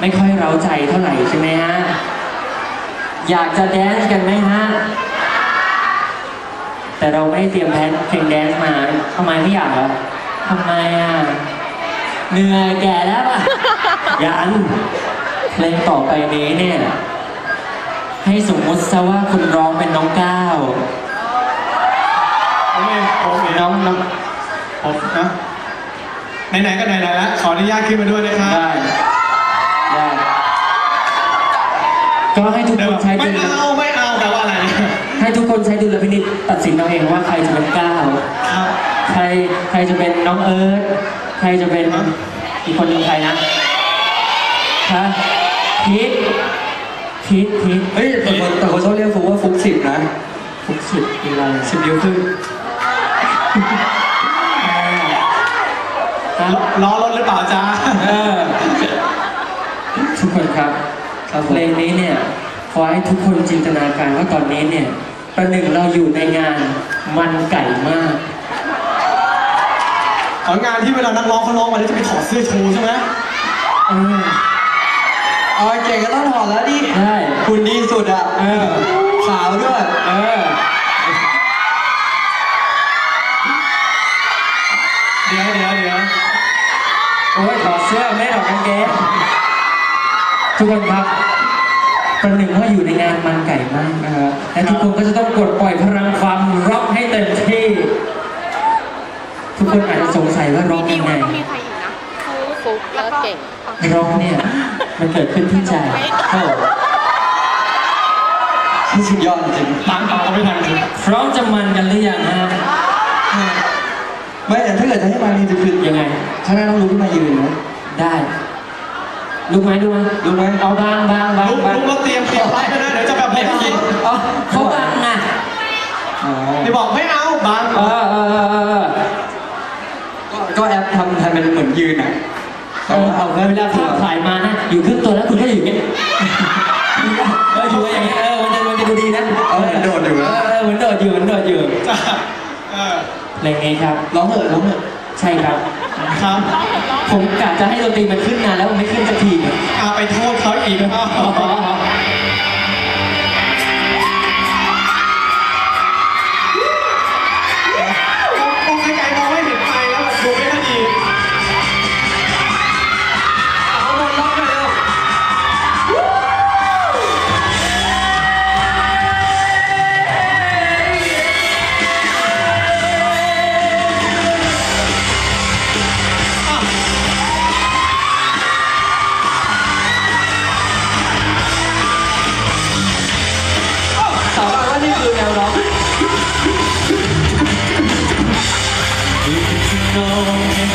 ไม่ค่อยเร้าใจเท่าไหร่ใช่ไหมฮะ อยากจะแดนซ์กันไหมฮะ แต่เราไม่ได้เตรียมแพนเพลงแดนซ์มาทำไมไม่อยากเหรอทำไมอะ เหนื่อยแก่แล้วอะ ยันเพลงต่อไปนี้เนี่ย ให้สมมุติซะว่าคุณร้องเป็นน้องก้าวผมเองผมเองน้องน้องผมนะไหนๆก็ไหนๆแล้วขออนุญาตขึ้นมาด้วยนะครับได้ได้ ก็ให้ทุกเดี๋คยวนใช้ไม่ดุลเอาไม่เอาแปลว่าอะไรให้ทุกคนใช้ดุลพินิจตัดสินเอาเองว่าใครจะเป็นก้าวครับใครใครจะเป็นน้องเอิร์ธใครจะเป็นฮะอีกคนหนึ่งใครนะฮะพีทพีทพีทเฮ้ยแต่คนแต่คนชอบเรียกฟุกว่าฟุกสิบนะฟุกสิบอีกอะไรสิบนิ้วครึ่งฮะล้อรถหรือเปล่าจ๊ะเออทุก คนครับครับผเพลมงนี้เนี่ยขอให้ทุกคนจินตนาการว่าตอนนี้เนี่ยประหนึ่งเราอยู่ในงานมันไก่มากอ๋องานที่เวลานักร้องเขาร้องมาแล้วจะไปถอดเสื้อโชว์ใช่ไหมเออเอาเก่งก็ต้องถอดแล้วดิได้คุณดีสุดอะเออขาวด้วยเออเดี๋ยวเดี๋ยวเดี๋ยวโอ้ยถอดเสื้อไม่ถอดกางเกง ทุกคนครับประหนึ่งว่าอยู่ในงานมันไก่มากนะครับและทุกคนก็จะต้องกดปล่อยพลังความร็อกให้เต็มที่ ทุกคนอาจจะสงสัยว่าร็อกมียังไงต้องมีใครอีกนะฟุกฟุกแล้วก็เก่ง ร็อกเนี่ย มันเกิดขึ้นที่ใจโอ้ที่สุดยอดจริงตามต่อไม่ทันจริงพร้อมจะมันกันหรือยังฮะไม่แต่ถ้าเกิดจะให้มานี่จะคือยังไง ข้างหน้าต้องลุกขึ้นมายืนนะได้ ลุกไหมลุกไหมลุกไหมเอาบางบางบางลุกบางลุกแล้วเตรียมเตรียมไว้นะเดี๋ยวจะแบบไม่กินเอาเขาบางนะอ๋อที่บอกไม่เอาบางเออเออเออเออก็ก็แอปทำทำเป็นเหมือนยืนอะเออเอาเวลาภาพถ่ายมานะอยู่ครึ่งตัวแล้วคุณก็อยู่อย่างเงี้ยเอออยู่อย่างเงี้ยเออมันจะมันจะดูดีนะเอาเหมือนโดดอยู่เอนะอเออเหมือนโดดอยู่เหมือนโดดอยู่จ้ะเออเพลงนี้ครับร้องเถอะร้องเถอะใช่ครับ ครับ ผมกะจะให้ดนตรีมันขึ้นนานแล้วมันไม่ขึ้นสักที อาไปโทษเขาอีกนะครับ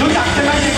รู้จักใช่ไหมสิ่งนี้